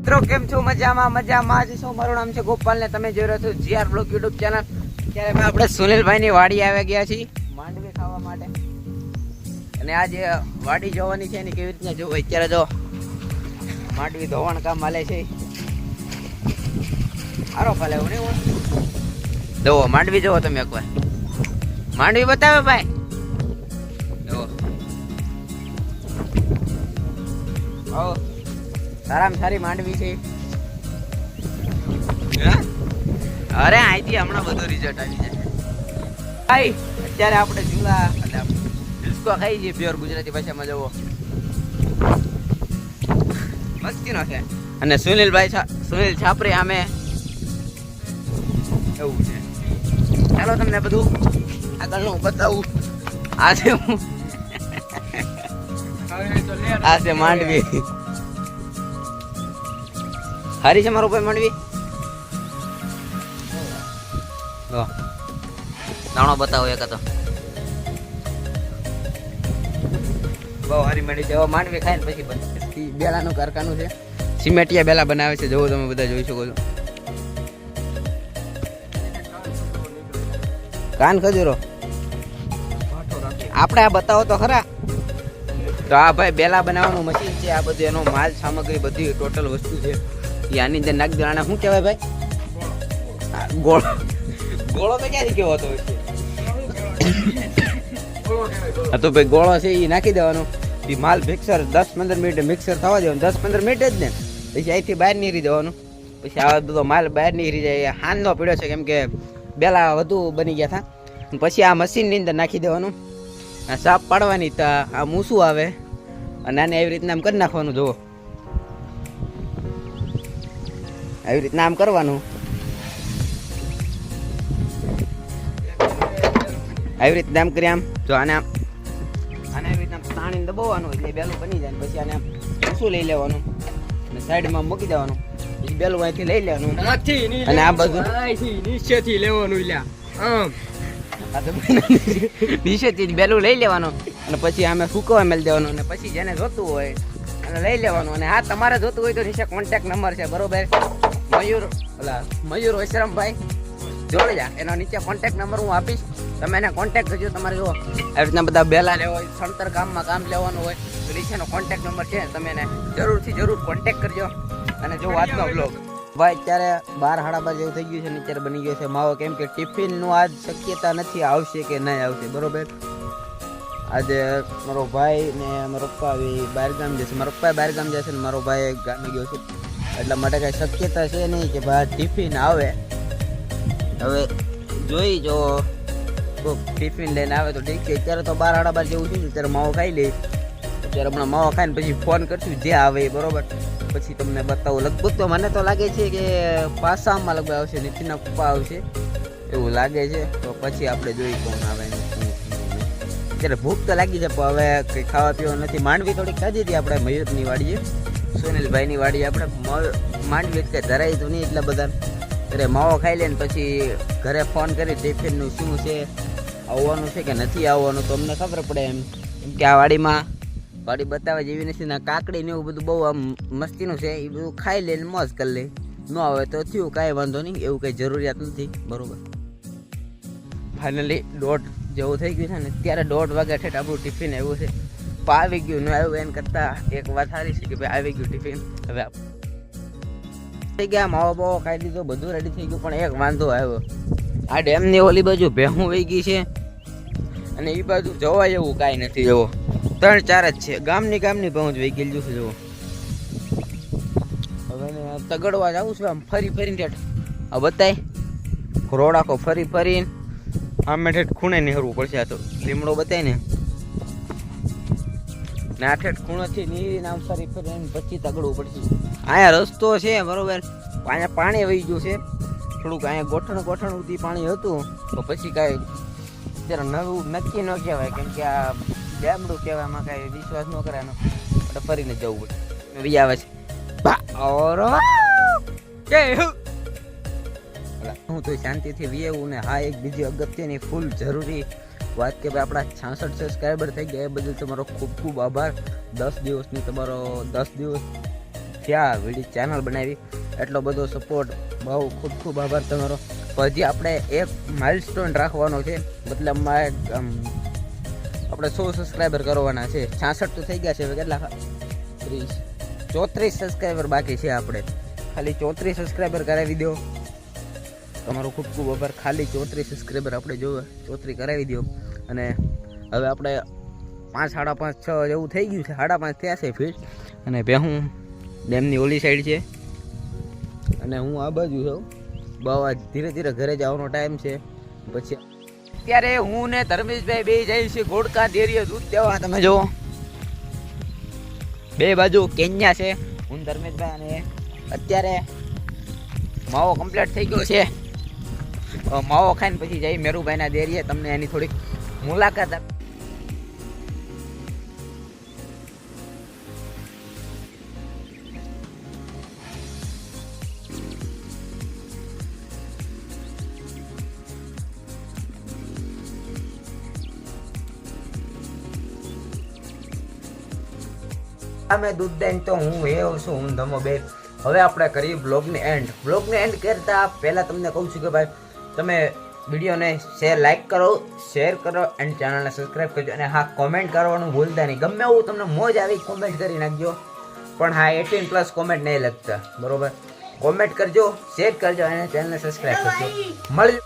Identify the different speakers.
Speaker 1: મિત્રો, કેમ છો? મજામાં મજામાં. જ છો મારું નામ છે ગોપાલ ને તમે જોઈ રહ્યા છો જીઆર બ્લોક યુટ્યુબ ચેનલ. ત્યારે અમે આપણે સુનિલભાઈ ની વાડી આવી ગયા છીએ માંડવી ખાવા માટે. અને આ જે વાડી જોવાની છે ને કેવી રીતના જોવું? અત્યારે જો માંડવી ધોવાણ કામ હાલે છે. સારો ફાલે એવું નહીં જોવો માંડવી જોવો તમે એકવાર. માંડવી બતાવે ભાઈ. સારામાં સારી માંડવી છે. અરે અહીંથી હમણાં બધું રિઝલ્ટ આવી જાય. ભાઈ અત્યારે આપણે જુલા એટલે ખાઈ છીએ પ્યોર ગુજરાતી ભાષામાં જવો મસ્તીનો છે. અને સુનિલભાઈ સુનિલ છાપરી અમે એવું છે. ચાલો તમને બધું આગળનું બતાવું. આ છે હું આ છે માંડવી. હારી છે મારો ભાઈ માંડવી જો દાણો બતાવો એક હતો. બહુ હારી મળી છે. માંડવી ખાઈને પછી પછી બેલાનું કારખાનું છે. સિમેટિયા બેલા બનાવે છે. જોવો તમે બધા જોઈ શકો છો. કાન ખજૂરો. આપણે આ બતાવો તો ખરા. તો આ ભાઈ બેલા બનાવવાનું મશીન છે. આ બધું એનો માલ સામગ્રી બધી ટોટલ વસ્તુ છે. આની અંદર નાખી દેવાના. શું કહેવાય ભાઈ? ગોળો. ગોળો તો ક્યાંથી કહેવાતો હોય તો ભાઈ ગોળો છે એ નાખી દેવાનો. એ માલ મિક્સર દસ પંદર મિનિટ મિક્સર થવા દેવાનું. દસ પંદર મિનિટ જ ને. પછી અહીંથી બહાર નીકળી દેવાનું. પછી આ બધો માલ બહાર નીકળી જાય. હાનનો પીડ્યો છે, કેમ કે બેલા વધુ બની ગયા હતા. પછી આ મશીનની અંદર નાખી દેવાનું. આ સાપ પાડવાની તો, આ મૂસું આવે. અને આને એવી રીતના આમ કરી નાખવાનું, જુઓ. આવી રીતના આમ કરવાનું. આવી રીતના આમ કરી આમ. જો આને આમ આને આવી રીતના પાણી દબાવવાનું એટલે બેલું બની જાય પછી આને આમ મૂસું લઈ લેવાનું. અને સાઈડમાં મૂકી દેવાનું. પછી બેલું અહીંથી લઈ લેવાનું. અને આ બધું
Speaker 2: નીચેથી લેવાનું લ્યા. આમ.
Speaker 1: નીચેથી બેલું લઈ લેવાનું. અને પછી આમે ફૂકવા મેળ દેવાનું. અને પછી જેને જોતું હોય અને લઈ લેવાનું. અને આ તમારે જોતું હોય તો નીચે કોન્ટેક્ટ નંબર છે બરોબર? મયુર ઓલા મયુર વૈશ્રમભાઈ જોડે જા એનો નીચે કોન્ટેક્ટ નંબર હું આપીશ. તમે એને કોન્ટેક્ટ કરજો. તમારે જો આવી રીતના બધા બેલા લેવા હોય, સણતર કામમાં કામ લેવાનું હોય, તો નીચેનો કોન્ટેક્ટ નંબર છે તમે એને જરૂરથી જરૂર કોન્ટેક કરજો. અને જો આજનો બ્લોગ ભાઈ, અત્યારે બાર સાડા બાર જેવું થઈ ગયું છે ને, અત્યારે બની ગયો છે માવો. કેમ કે ટિફિનનું આજ શક્યતા નથી, આવશે કે નહીં આવશે, બરોબર? આજે મારો ભાઈ ને મારો પપ્પા બહાર ગામ જશે. મારો પપ્પા બહાર ગામ જશે ને, મારો ભાઈ ગામે ગયો છે. એટલા માટે કઈ શક્યતા છે નહીં કે ભાઈ ટિફિન આવે. હવે જોઈ જો ટિફિન લઈને આવે તો ઠીક છે. અત્યારે તો બાર સાડા બાર જેવું છે, અત્યારે માવો ખાઈ લઈ અત્યારે હમણાં માવો ખાઈને પછી ફોન કરશું, જે આવે એ બરોબર. પછી તમને બતાવું. લગભગ તો મને તો લાગે છે કે પાસામાં લગભગ આવશે નીતિના પપ્પા આવશે. એવું લાગે છે. તો પછી આપણે જોઈ કોણ આવે. અત્યારે ભૂખ તો લાગી છે, પણ હવે કંઈ ખાવા પીવા નથી. માંડવી થોડીક ખાધી હતી, આપણે મયુરની વાડીએ. સુનિલભાઈની વાડી આપણે માંડવી કે ધરાય તો નહીં એટલા બધા અરે માવો ખાઈ લે ને પછી ઘરે ફોન કરી ટિફિનનું શું છે, આવવાનું છે કે નથી આવવાનું તો અમને ખબર પડે એમ. કેમ કે આ વાડીમાં, વાડી બતાવવા જેવી નથી ને કાકડી ને એવું બધું બહુ આમ મસ્તીનું છે, એ બધું ખાઈ લે ને મોજ કરી લે. ન આવે તો થયું, કાંઈ વાંધો નહીં, એવું કંઈ જરૂરિયાત નથી, બરોબર. ફાઇનલી દોઢ જેવું થઈ ગયું છે ને ત્યારે દોઢ વાગ્યા ઠેઠ આપણું ટિફિન એવું છે. આવી ગયું, ન આવ્યું એમ કરતાં એક વાત સારી છે કે ભાઈ આવી ગયું ટિફિન. હવે થઈ ગયા, માવો બાવો ખાઈ દીધો બધું રેડી થઈ ગયું, પણ એક વાંધો આવ્યો. આ ડેમની ઓલી બાજુ ભેહું વહી ગઈ છે. અને એ બાજુ જવાય એવું કાંઈ નથી. જવો ત્રણ ચાર જ છે. ગામની ગામની પહોંચ વહી ગયેલું છે જવો હવે તગડવા જવું છું આમ ફરી ફરીને ઠેઠ. આ બતાય. રોડ આખો ફરી ફરીને. આમે ઠેઠ ખૂણે નેહરવું પડશે આ તો. લીમડો બતાય ને. ને આઠેઠ ખૂણોથી નીરી નામ સારી ફરી ફરીને પછી તગડવું પડશે અહીંયા રસ્તો છે, બરોબર. અહીંયા પાણી વહી ગયું છે. થોડુંક અહીંયા ગોઠણ ગોઠણ સુધી પાણી હતું, તો પછી કાંઈ અત્યારે નવું નક્કી ન કહેવાય, કેમ કે આ ડેમડું કહેવામાં કાંઈ વિશ્વાસ ન કરે એનો એટલે ફરીને જવું પડે. વી આવે છે. હું! તો શાંતિથી વિયેવું ને હા, એક બીજી અગત્યની ફૂલ જરૂરી વાત કે ભાઈ આપણા છાસઠ સબસ્ક્રાઈબર થઈ ગયા, એ બદલ તમારો ખૂબ ખૂબ આભાર. દસ દિવસની તમારો દસ દિવસ થયા વીડિયો ચેનલ બનાવી. એટલો બધો સપોર્ટ બહુ ખૂબ ખૂબ આભાર તમારો. પછી આપણે એક માઇલસ્ટોન રાખવાનો છે. મતલબ આપણે સો સબસ્ક્રાઈબર કરવાના છે. છાસઠ તો થઈ ગયા છે કેટલા? ત્રીસ. ચોત્રીસ સબસ્ક્રાઈબર બાકી છે આપણે. ખાલી ચોત્રીસ સબસ્ક્રાઈબર કરાવી દો. તમારો ખૂબ ખૂબ આભાર. ખાલી ચોત્રીસ સબસ્ક્રાઈબર આપણે જોવે ચોત્રી કરાવી દો અને હવે આપણે પાંચ, સાડા પાંચ, છ જેવું થઈ ગયું છે. સાડા પાંચ થયા છે ફીટ અને ભેહું ડેમની ઓલી સાઈડ છે. અને હું આ બાજુ છું. બહુ ધીરે ધીરે ઘરે જવાનો ટાઈમ છે. પછી અત્યારે હું ને ધર્મેશભાઈ બે જઈએ છીએ ગોડકા દેરીએ દૂધ દેવા. તમે જુઓ. બે બાજુ કેન્યા છે. હું ધર્મેશભાઈ અને અત્યારે માવો કમ્પ્લીટ થઈ ગયો છે. માવો ખાઈને પછી જઈ મેરુભાઈના દેરીએ. તમને એની થોડીક મુલાકાત અમે દૂધ દઈને તો હું એવ છું, હું ધમો બે. હવે આપણે કરીએ બ્લોગને એન્ડ બ્લોગને એન્ડ કરતા પહેલાં તમને કહું છું કે ભાઈ તમે વિડીયોને શેર લાઇક કરો શેર કરો એન્ડ ચેનલને સબસ્ક્રાઈબ કરજો. અને હા કોમેન્ટ કરવાનું ભૂલતા નહીં. ગમે એવું તમને મોજ આવી કોમેન્ટ કરી નાખજો. પણ હા એટીન પ્લસ કોમેન્ટ નહીં લખતા. બરોબર? કોમેન્ટ કરજો શેર કરજો અને ચેનલને સબસ્ક્રાઈબ કરજો. મળજો